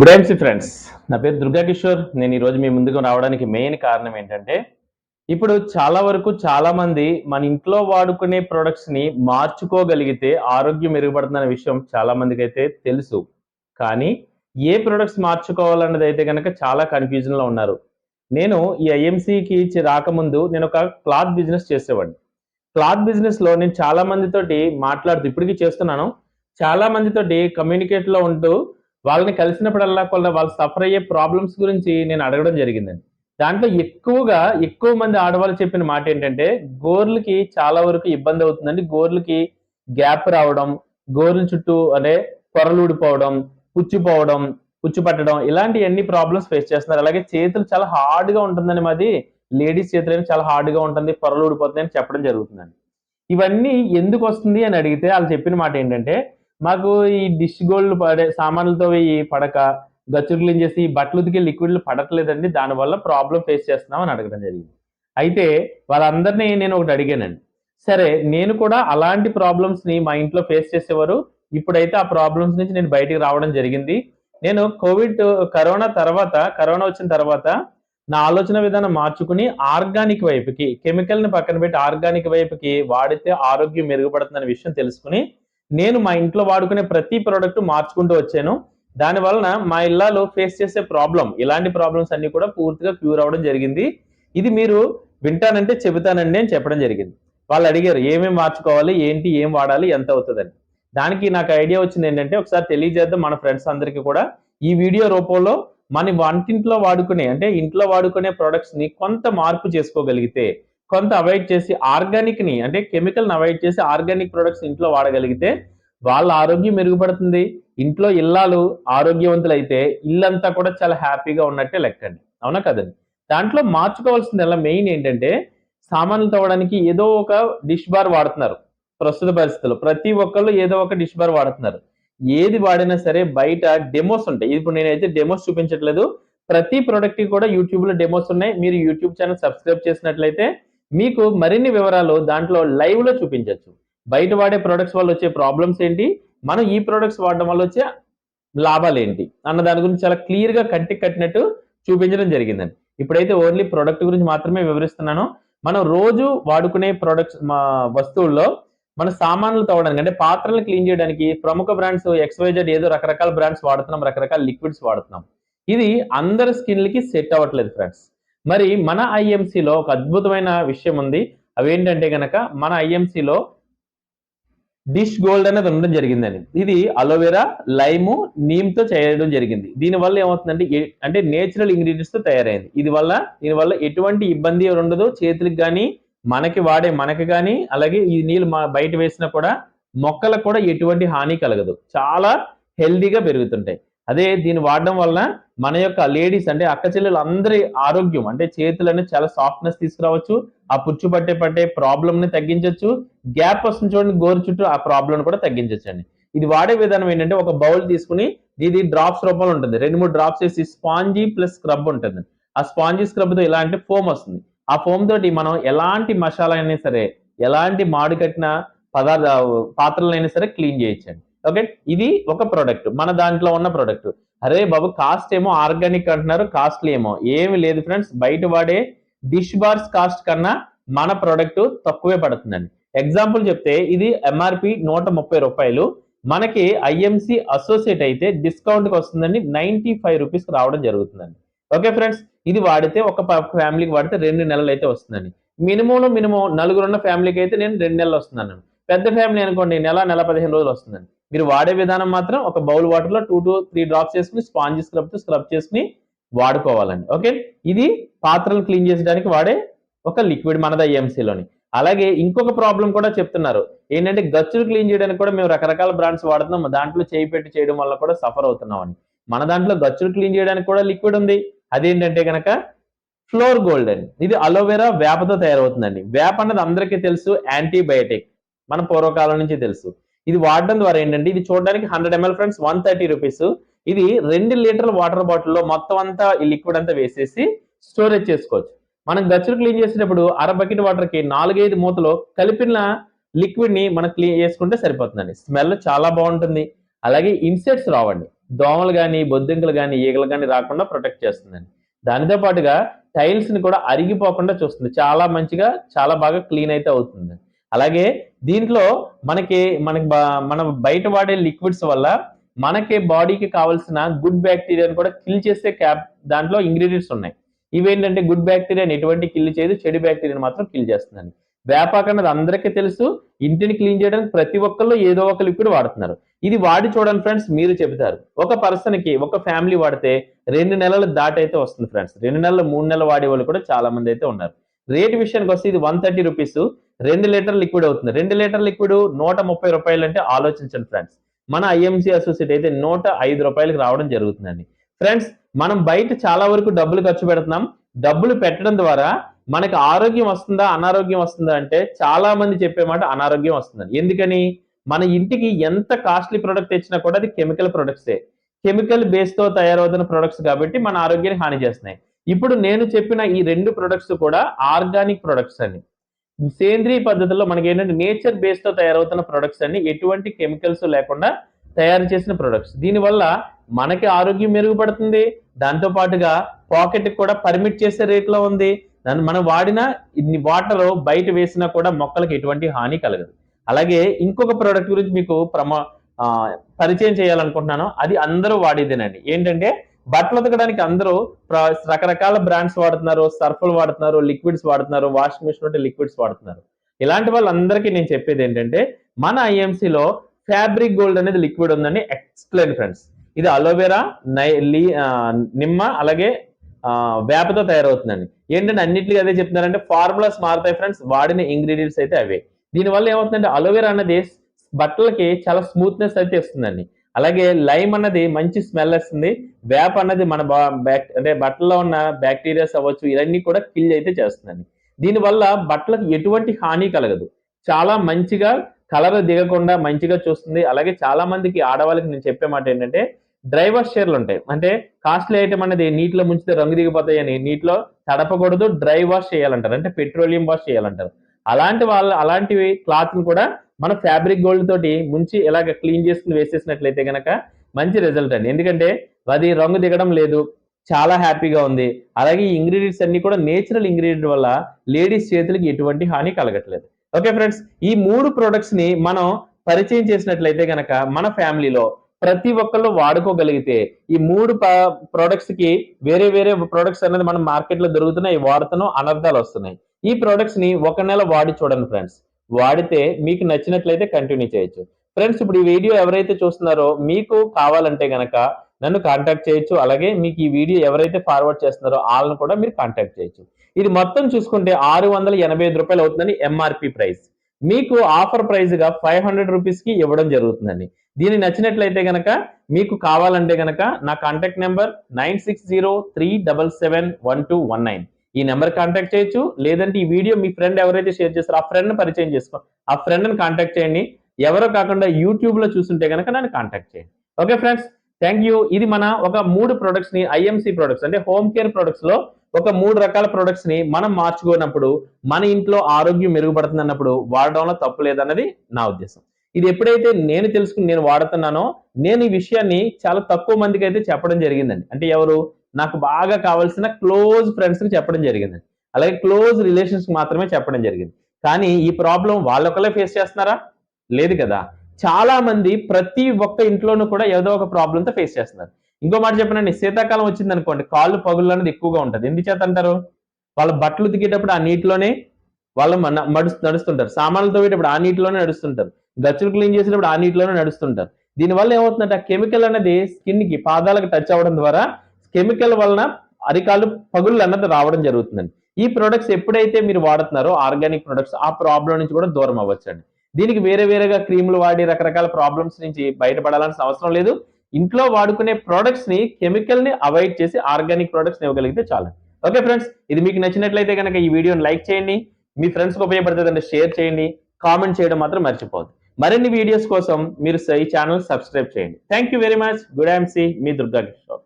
Good evening friends నా పేరు దుర్గా కిషోర్. నేను ఈరోజు మీ ముందుకు రావడానికి మెయిన్ కారణం ఏంటంటే ఇప్పుడు చాలా వరకు చాలా మంది మన ఇంట్లో వాడుకునే ప్రొడక్ట్స్ని మార్చుకోగలిగితే ఆరోగ్యం మెరుగుపడుతుందనే విషయం చాలా మందికి అయితే తెలుసు. కానీ ఏ ప్రొడక్ట్స్ మార్చుకోవాలన్నది అయితే కనుక చాలా కన్ఫ్యూజన్లో ఉన్నారు. నేను ఈ ఐఎంసీకి రాకముందు నేను ఒక క్లాత్ బిజినెస్ చేసేవాడిని. క్లాత్ బిజినెస్లో నేను చాలా మందితోటి మాట్లాడుతూ ఇప్పటికీ చేస్తున్నాను. చాలా మందితోటి కమ్యూనికేట్లో ఉంటూ వాళ్ళని కలిసినప్పుడల్లా కొల్ల వాళ్ళు సఫర్ అయ్యే ప్రాబ్లమ్స్ గురించి నేను అడగడం జరిగిందండి. దాంట్లో ఎక్కువగా ఎక్కువ మంది ఆడవాళ్ళు చెప్పిన మాట ఏంటంటే గోర్లకి చాలా వరకు ఇబ్బంది అవుతుందండి. గోర్లకి గ్యాప్ రావడం గోర్ల చుట్టూ అంటే పొరలుడిపోవడం పుచ్చిపోవడం పుచ్చు పట్టడం ఇలాంటి అన్ని ప్రాబ్లమ్స్ ఫేస్ చేస్తున్నారు. అలాగే చేతులు చాలా హార్డ్గా ఉంటుందని మాది. లేడీస్ చేతులు చాలా హార్డ్గా ఉంటుంది పొరలు ఊడిపోతుంది అని చెప్పడం జరుగుతుందండి. ఇవన్నీ ఎందుకు వస్తుంది అని అడిగితే వాళ్ళు చెప్పిన మాట ఏంటంటే మాకు ఈ డిష్ గోల్డ్ పడే సామాన్లతో ఈ పడక గచ్చు క్లీన్ చేసి బట్టలు ఉతికే లిక్విడ్లు పడట్లేదండి. దానివల్ల ప్రాబ్లం ఫేస్ చేస్తున్నాం అని అడగడం జరిగింది. అయితే వాళ్ళందరినీ నేను ఒకటి అడిగానండి. సరే నేను కూడా అలాంటి ప్రాబ్లమ్స్ని మా ఇంట్లో ఫేస్ చేసేవారు. ఇప్పుడైతే ఆ ప్రాబ్లమ్స్ నుంచి నేను బయటికి రావడం జరిగింది. నేను కోవిడ్ కరోనా తర్వాత కరోనా వచ్చిన తర్వాత నా ఆలోచన విధానం మార్చుకుని ఆర్గానిక్ వైపుకి కెమికల్ని పక్కన పెట్టి ఆర్గానిక్ వైపుకి వాడితే ఆరోగ్యం మెరుగుపడుతుందనే విషయం తెలుసుకుని నేను మా ఇంట్లో వాడుకునే ప్రతి ప్రోడక్ట్ మార్చుకుంటూ వచ్చాను. దాని వలన మా ఇళ్ళలో ఫేస్ చేసే ప్రాబ్లం ఇలాంటి ప్రాబ్లమ్స్ అన్ని కూడా పూర్తిగా క్యూర్ అవ్వడం జరిగింది. ఇది మీరు వింటానంటే చెబుతానండి అని చెప్పడం జరిగింది. వాళ్ళు అడిగారు ఏమేమి మార్చుకోవాలి? ఏంటి? ఏం వాడాలి? ఎంత అవుతుందని? దానికి నాకు ఐడియా వచ్చింది ఏంటంటే ఒకసారి తెలియజేద్దాం మన ఫ్రెండ్స్ అందరికీ కూడా. ఈ వీడియో రూపంలో మన వంటింట్లో వాడుకునే అంటే ఇంట్లో వాడుకునే ప్రొడక్ట్స్ని కొంత మార్పు చేసుకోగలిగితే కొంత అవాయిడ్ చేసి ఆర్గానిక్ని అంటే కెమికల్ని అవాయిడ్ చేసి ఆర్గానిక్ ప్రొడక్ట్స్ ఇంట్లో వాడగలిగితే వాళ్ళ ఆరోగ్యం మెరుగుపడుతుంది. ఇంట్లో ఇల్లాలు ఆరోగ్యవంతులు అయితే ఇల్లంతా కూడా చాలా హ్యాపీగా ఉన్నట్టే లెక్కండి. అవునా కదండి? దాంట్లో మార్చుకోవాల్సింది ఎలా మెయిన్ ఏంటంటే సామాన్లు తవ్వడానికి ఏదో ఒక డిష్ బార్ వాడుతున్నారు ప్రస్తుత పరిస్థితుల్లో. ప్రతి ఒక్కళ్ళు ఏదో ఒక డిష్ బార్ వాడుతున్నారు. ఏది వాడినా సరే బయట డెమోస్ ఉంటాయి. ఇప్పుడు నేనైతే డెమోస్ చూపించట్లేదు. ప్రతి ప్రొడక్ట్కి కూడా యూట్యూబ్లో డెమోస్ ఉన్నాయి. మీరు యూట్యూబ్ ఛానల్ సబ్స్క్రైబ్ చేసినట్లయితే మీకు మరిన్ని వివరాలు దాంట్లో లైవ్లో చూపించవచ్చు బయట వాడే ప్రొడక్ట్స్ వల్ల వచ్చే ప్రాబ్లమ్స్ ఏంటి? మనం ఈ ప్రొడక్ట్స్ వాడడం వల్ల వచ్చే లాభాలు ఏంటి? అన్న దాని గురించి చాలా క్లియర్గా కట్టి కంటికి కట్టినట్టు చూపించడం జరిగిందండి. ఇప్పుడైతే ఓన్లీ ప్రొడక్ట్ గురించి మాత్రమే వివరిస్తున్నాను. మనం రోజు వాడుకునే ప్రొడక్ట్స్ మా వస్తువుల్లో మన సామాన్లు తవ్వడానికి అంటే పాత్రలు క్లీన్ చేయడానికి ప్రముఖ బ్రాండ్స్ ఎక్స్వైజెడ్ ఏదో రకరకాల బ్రాండ్స్ వాడుతున్నాం రకరకాల లిక్విడ్స్ వాడుతున్నాం. ఇది అందరి స్కిన్లకి సెట్ అవ్వట్లేదు ఫ్రెండ్స్ మరి మన ఐఎంసీలో ఒక అద్భుతమైన విషయం ఉంది అవేంటంటే కనుక మన ఐఎంసీలో డిష్ గోల్డ్ అనేది ఉండడం జరిగిందండి. ఇది అలోవెరా లైము నీమ్తో చేయడం జరిగింది. దీని వల్ల ఏమవుతుందంటే అంటే నేచురల్ ఇంగ్రీడియంట్స్తో తయారైంది. ఇది వల్ల దీని వల్ల ఎటువంటి ఇబ్బంది ఉండదు. చేతులకు కానీ మనకి వాడే మనకి కానీ అలాగే ఈ నీళ్ళు మా బయట వేసినా కూడా మొక్కలకు కూడా ఎటువంటి హాని కలగదు. చాలా హెల్దీగా పెరుగుతుంటాయి. అదే దీన్ని వాడడం వలన మన యొక్క లేడీస్ అంటే అక్క చెల్లెలు అందరి ఆరోగ్యం అంటే చేతులన్నీ చాలా సాఫ్ట్నెస్ తీసుకురావచ్చు ఆ పుచ్చు పట్టే పట్టే ప్రాబ్లమ్ని తగ్గించవచ్చు గ్యాప్ వస్తుంది చూడండి గోరు చుట్టూ ఆ ప్రాబ్లం కూడా తగ్గించవచ్చు అండి ఇది వాడే విధానం ఏంటంటే ఒక బౌల్ తీసుకుని ఇది డ్రాప్స్ రూపంలో ఉంటుంది. రెండు మూడు డ్రాప్స్ వేసి స్పాంజీ ప్లస్ స్క్రబ్ ఉంటుంది. ఆ స్పాంజీ స్క్రబ్తో ఇలాంటి ఫోమ్ వస్తుంది. ఆ ఫోమ్ తోటి మనం ఎలాంటి మసాలా అయినా సరే ఎలాంటి మాడు కట్టిన పదార్థ పాత్రలైనా సరే క్లీన్ చేయొచ్చండి. ఓకే? ఇది ఒక ప్రోడక్ట్ మన దాంట్లో ఉన్న ప్రోడక్ట్ అరే బాబు కాస్ట్ ఏమో ఆర్గానిక్ అంటున్నారు కాస్ట్లీ ఏమో. ఏమి లేదు ఫ్రెండ్స్ బయట వాడే డిష్ బార్స్ కాస్ట్ కన్నా మన ప్రోడక్ట్ తక్కువే పడుతుందండి. ఎగ్జాంపుల్ చెప్తే ఇది ఎంఆర్పి నూట ముప్పై రూపాయలు. మనకి ఐఎంసి అసోసియేట్ అయితే డిస్కౌంట్కి వస్తుందండి. నైన్టీ ఫైవ్ రూపీస్ రావడం జరుగుతుందండి. ఓకే ఫ్రెండ్స్ ఇది వాడితే ఒక ఫ్యామిలీకి వాడితే రెండు నెలలు అయితే వస్తుందండి. మినిమంలో మినిమం నలుగురున్న ఫ్యామిలీకి అయితే నేను రెండు నెలలు వస్తున్నాను పెద్ద ఫ్యామిలీ అనుకోండి నెల నెల పదిహేను రోజులు వస్తుందండి. మీరు వాడే విధానం మాత్రం ఒక బౌల్ వాటర్లో టూ టు త్రీ డ్రాప్స్ చేసుకుని స్పాంజ్ స్క్రబ్ స్క్రబ్ చేసుకుని వాడుకోవాలండి. ఓకే? ఇది పాత్రలు క్లీన్ చేసడానికి వాడే ఒక లిక్విడ్ మనది ఐఎంసీలోని అలాగే ఇంకొక ప్రాబ్లం కూడా చెప్తున్నారు. ఏంటంటే గచ్చులు క్లీన్ చేయడానికి కూడా మేము రకరకాల బ్రాండ్స్ వాడుతున్నాం. దాంట్లో చేయి పెట్టి చేయడం వల్ల కూడా సఫర్ అవుతున్నాం అని మన దాంట్లో గచ్చులు క్లీన్ చేయడానికి కూడా లిక్విడ్ ఉంది. అదేంటంటే కనుక ఫ్లోర్ గోల్డ్ అండి. ఇది అలోవెరా వేపతో తయారవుతుందండి. వేప అన్నది అందరికీ తెలుసు యాంటీబయాటిక్ మన పూర్వకాలం నుంచి తెలుసు. ఇది వాడడం ద్వారా ఏంటంటే ఇది చూడడానికి hundred ML friends one thirty rupees ఇది రెండు లీటర్ల వాటర్ బాటిల్లో మొత్తం అంతా ఈ లిక్విడ్ అంతా వేసేసి స్టోరేజ్ చేసుకోవచ్చు. మనం గచ్చులు క్లీన్ చేసేటప్పుడు అర బకెట్ వాటర్కి నాలుగైదు మూతలో కలిపిన లిక్విడ్ని మనం క్లీన్ చేసుకుంటే సరిపోతుందండి. స్మెల్ చాలా బాగుంటుంది. అలాగే ఇన్సెట్స్ రావండి. దోమలు కానీ బొద్దింకలు కానీ ఈగలు కానీ రాకుండా ప్రొటెక్ట్ చేస్తుందండి. దానితో పాటుగా టైల్స్ని కూడా అరిగిపోకుండా చూస్తుంది. చాలా మంచిగా చాలా బాగా క్లీన్ అయితే అవుతుంది అలాగే దీంట్లో మనకి మనకి బా- మనం బయట వాడే లిక్విడ్స్ వల్ల మనకి బాడీకి కావాల్సిన గుడ్ బ్యాక్టీరియాని కూడా కిల్ చేసే క్యాప్ దాంట్లో ఇంగ్రీడియంట్స్ ఉన్నాయి. ఇవేంటంటే గుడ్ బ్యాక్టీరియాని ఎటువంటి కిల్ చేయదు చెడు బ్యాక్టీరియాని మాత్రం కిల్ చేస్తుందండి వేపాకు అన్నది అందరికీ తెలుసు ఇంటిని క్లీన్ చేయడానికి ప్రతి ఒక్కళ్ళు ఏదో ఒక లిక్విడ్ వాడుతున్నారు. ఇది వాడి చూడండి ఫ్రెండ్స్ మీరు చెబుతారు. ఒక పర్సన్కి ఒక ఫ్యామిలీ వాడితే రెండు నెలలు దాటైతే వస్తుంది ఫ్రెండ్స్. రెండు నెలలు మూడు నెలలు వాడే వాళ్ళు కూడా చాలా మంది అయితే ఉన్నారు. రేట్ విషయానికి వస్తే ఇది వన్ థర్టీ రూపీస్. రెండు లీటర్ లిక్విడ్ అవుతుంది. రెండు లీటర్ లిక్విడ్ నూట ముప్పై రూపాయలు అంటే ఆలోచించండి ఫ్రెండ్స్. మన ఐఎంసీ అసోసియేట్ అయితే నూట ఐదు రూపాయలకి రావడం జరుగుతుందండి. ఫ్రెండ్స్ మనం బయట చాలా వరకు డబ్బులు ఖర్చు పెడుతున్నాం. డబ్బులు పెట్టడం ద్వారా మనకి ఆరోగ్యం వస్తుందా అనారోగ్యం వస్తుందా అంటే చాలా మంది చెప్పే మాట అనారోగ్యం వస్తుందని ఎందుకని? మన ఇంటికి ఎంత కాస్ట్లీ ప్రొడక్ట్ తెచ్చినా కూడా అది కెమికల్ ప్రొడక్ట్సే కెమికల్ బేస్తో తయారవుతున్న ప్రొడక్ట్స్ కాబట్టి మన ఆరోగ్యాన్ని హాని చేస్తున్నాయి. ఇప్పుడు నేను చెప్పిన ఈ రెండు ప్రొడక్ట్స్ కూడా ఆర్గానిక్ ప్రొడక్ట్స్ అని సేంద్రియ పద్ధతిలో మనకి ఏంటంటే నేచర్ బేస్తో తయారవుతున్న ప్రొడక్ట్స్ అన్ని ఎటువంటి కెమికల్స్ లేకుండా తయారు చేసిన ప్రొడక్ట్స్. దీనివల్ల మనకి ఆరోగ్యం మెరుగుపడుతుంది. దాంతో పాటుగా పాకెట్ కూడా పర్మిట్ చేసే రేట్లో ఉంది. దాన్ని మనం వాడిన ఇన్ని వాటర్ బయట వేసినా కూడా మొక్కలకు ఎటువంటి హాని కలగదు. అలాగే ఇంకొక ప్రోడక్ట్ గురించి మీకు ప్రమా పరిచయం చేయాలనుకుంటున్నాను. అది అందరూ వాడేదేనండి. ఏంటంటే బట్టలు ఉతకడానికి అందరూ రకరకాల బ్రాండ్స్ వాడుతున్నారు సర్ఫులు వాడుతున్నారు లిక్విడ్స్ వాడుతున్నారు వాషింగ్ మిషన్ ఉంటే లిక్విడ్స్ వాడుతున్నారు. ఇలాంటి వాళ్ళందరికీ నేను చెప్పేది ఏంటంటే మన ఐఎంసీలో ఫ్యాబ్రిక్ గోల్డ్ అనేది లిక్విడ్ ఉందని ఎక్స్ప్లెయిన్ ఫ్రెండ్స్ ఇది అలోవెరా నై లీ నిమ్మ అలాగే వేపతో తయారవుతుందండి. ఏంటంటే అన్నిటికీ అదే చెప్తున్నారంటే ఫార్ములాస్ మారుతాయి ఫ్రెండ్స్ వాడిన ఇంగ్రీడియంట్స్ అయితే అవే. దీనివల్ల ఏమవుతుందంటే అలోవెరా అనేది బట్టలకి చాలా స్మూత్నెస్ అయితే ఇస్తుందండి. అలాగే లైమ్ అన్నది మంచి స్మెల్ వస్తుంది. వేప అన్నది మన బా- బ్యాక్ అంటే బట్టల్లో ఉన్న బ్యాక్టీరియాస్ అవ్వచ్చు ఇవన్నీ కూడా కిల్ అయితే చేస్తుందండి. దీనివల్ల బట్టలకు ఎటువంటి హాని కలగదు. చాలా మంచిగా కలర్ దిగకుండా మంచిగా చూస్తుంది. అలాగే చాలా మందికి ఆడవాళ్ళకి నేను చెప్పే మాట ఏంటంటే డ్రై వాష్ ఉంటాయి. అంటే కాస్ట్లీ ఐటమ్ అనేది నీటిలో ముంచితే రంగు దిగిపోతాయని నీటిలో తడపకూడదు డ్రై వాష్ చేయాలంటారు అంటే పెట్రోలియం వాష్ చేయాలంటారు అలాంటి వాళ్ళ అలాంటివి క్లాత్లు కూడా మన ఫ్యాబ్రిక్ గోల్డ్ తోటి ముంచి ఇలాగ క్లీన్ చేసుకుని వేసేసినట్లయితే గనక మంచి రిజల్ట్ అండి. ఎందుకంటే అది రంగు దిగడం లేదు చాలా హ్యాపీగా ఉంది. అలాగే ఈ ఇంగ్రీడియంట్స్ అన్ని కూడా నేచురల్ ఇంగ్రీడియంట్ వల్ల లేడీస్ చేతులకి ఎటువంటి హాని కలగట్లేదు. ఓకే ఫ్రెండ్స్ ఈ మూడు ప్రొడక్ట్స్ని మనం పరిచయం చేసినట్లయితే గనక మన ఫ్యామిలీలో ప్రతి ఒక్కళ్ళు వాడుకోగలిగితే ఈ మూడు ప్రొడక్ట్స్కి వేరే వేరే ప్రొడక్ట్స్ అనేది మనం మార్కెట్లో దొరుకుతున్నాయి వాడుతున్నాం అనర్థాలు వస్తున్నాయి. ఈ ప్రొడక్ట్స్ని ఒక నెల వాడి చూడండి ఫ్రెండ్స్ వాడితే మీకు నచ్చినట్లయితే కంటిన్యూ చేయొచ్చు. ఫ్రెండ్స్ ఇప్పుడు ఈ వీడియో ఎవరైతే చూస్తున్నారో మీకు కావాలంటే గనక నన్ను కాంటాక్ట్ చేయొచ్చు. అలాగే మీకు ఈ వీడియో ఎవరైతే ఫార్వర్డ్ చేస్తున్నారో వాళ్ళని కూడా మీరు కాంటాక్ట్ చేయొచ్చు. ఇది మొత్తం చూసుకుంటే ఆరు వందల ఎనభై ఐదు రూపాయలు అవుతుందని ఎంఆర్పి ప్రైస్ మీకు ఆఫర్ ప్రైస్గా ఫైవ్ హండ్రెడ్ రూపీస్కి ఇవ్వడం జరుగుతుందండి. దీని నచ్చినట్లయితే గనక మీకు కావాలంటే గనక నా contact number nine six zero three double seven one two one nine ఈ నెంబర్ కాంటాక్ట్ చేయొచ్చు. లేదంటే ఈ వీడియో మీ ఫ్రెండ్ ఎవరైతే షేర్ చేస్తారో ఆ ఫ్రెండ్ని పరిచయం చేసుకో ఆ ఫ్రెండ్ని కాంటాక్ట్ చేయండి. ఎవరో కాకుండా యూట్యూబ్లో చూస్తుంటే కనుక నన్ను కాంటాక్ట్ చేయండి. Okay friends thank you. ఇది మన ఒక మూడు ప్రొడక్ట్స్ని ప్రొడక్ట్స్ అంటే హోమ్ కేర్ ప్రొడక్ట్స్లో ఒక మూడు రకాల ప్రొడక్ట్స్ని మనం మార్చుకున్నప్పుడు మన ఇంట్లో ఆరోగ్యం మెరుగుపడుతుంది అన్నప్పుడు వాడడంలో తప్పు లేదన్నది నా ఉద్దేశం. ఇది ఎప్పుడైతే నేను తెలుసుకుని నేను వాడుతున్నానో నేను ఈ విషయాన్ని చాలా తక్కువ మందికి అయితే చెప్పడం జరిగిందండి. అంటే ఎవరు నాకు బాగా కావాల్సిన క్లోజ్ ఫ్రెండ్స్కి చెప్పడం జరిగింది. అలాగే క్లోజ్ రిలేషన్స్కి మాత్రమే చెప్పడం జరిగింది. కానీ ఈ ప్రాబ్లం వాళ్ళొకలే ఫేస్ చేస్తున్నారా? లేదు కదా. చాలా మంది ప్రతి ఒక్క ఇంట్లోనూ కూడా ఏదో ఒక ప్రాబ్లంతో ఫేస్ చేస్తున్నారు. ఇంకో మాట చెప్పనండి. శీతాకాలం వచ్చింది అనుకోండి కాళ్ళు పగుళ్ళు అనేది ఎక్కువగా ఉంటుంది. ఎందుచేత అంటారు వాళ్ళ బట్టలు ఉతికేటప్పుడు ఆ నీటిలోనే వాళ్ళు మన- మడుస్తు నడుస్తుంటారు. సామాన్లు తోవేటప్పుడు ఆ నీటిలోనే నడుస్తుంటారు. గచ్చులు క్లీన్ చేసేటప్పుడు ఆ నీటిలోనే నడుస్తుంటారు. దీనివల్ల ఏమవుతుందంటే ఆ కెమికల్ అనేది స్కిన్కి పాదాలకు టచ్ అవ్వడం ద్వారా కెమికల్ వలన అరికాలు పగుళ్ళు అన్నది రావడం జరుగుతుందండి. ఈ ప్రొడక్ట్స్ ఎప్పుడైతే మీరు వాడుతున్నారో ఆర్గానిక్ ప్రొడక్ట్స్ ఆ ప్రాబ్లం నుంచి కూడా దూరం అవ్వచ్చండి. దీనికి వేరే వేరేగా క్రీములు వాడి రకరకాల ప్రాబ్లమ్స్ నుంచి బయటపడాల్సిన అవసరం లేదు. ఇంట్లో వాడుకునే ప్రొడక్ట్స్ని కెమికల్ని అవాయిడ్ చేసి ఆర్గానిక్ ప్రొడక్ట్స్ ఇవ్వగలిగితే చాలు ఓకే ఫ్రెండ్స్ ఇది మీకు నచ్చినట్లయితే కనుక ఈ వీడియోని లైక్ చేయండి. మీ ఫ్రెండ్స్కి ఉపయోగపడుతుందంటే షేర్ చేయండి. కామెంట్ చేయడం మాత్రం మర్చిపోవద్దు. మరిన్ని వీడియోస్ కోసం మీరు ఈ ఛానల్ సబ్స్క్రైబ్ చేయండి. Thank you very much good I'm C మీ దుర్గా కిషోర్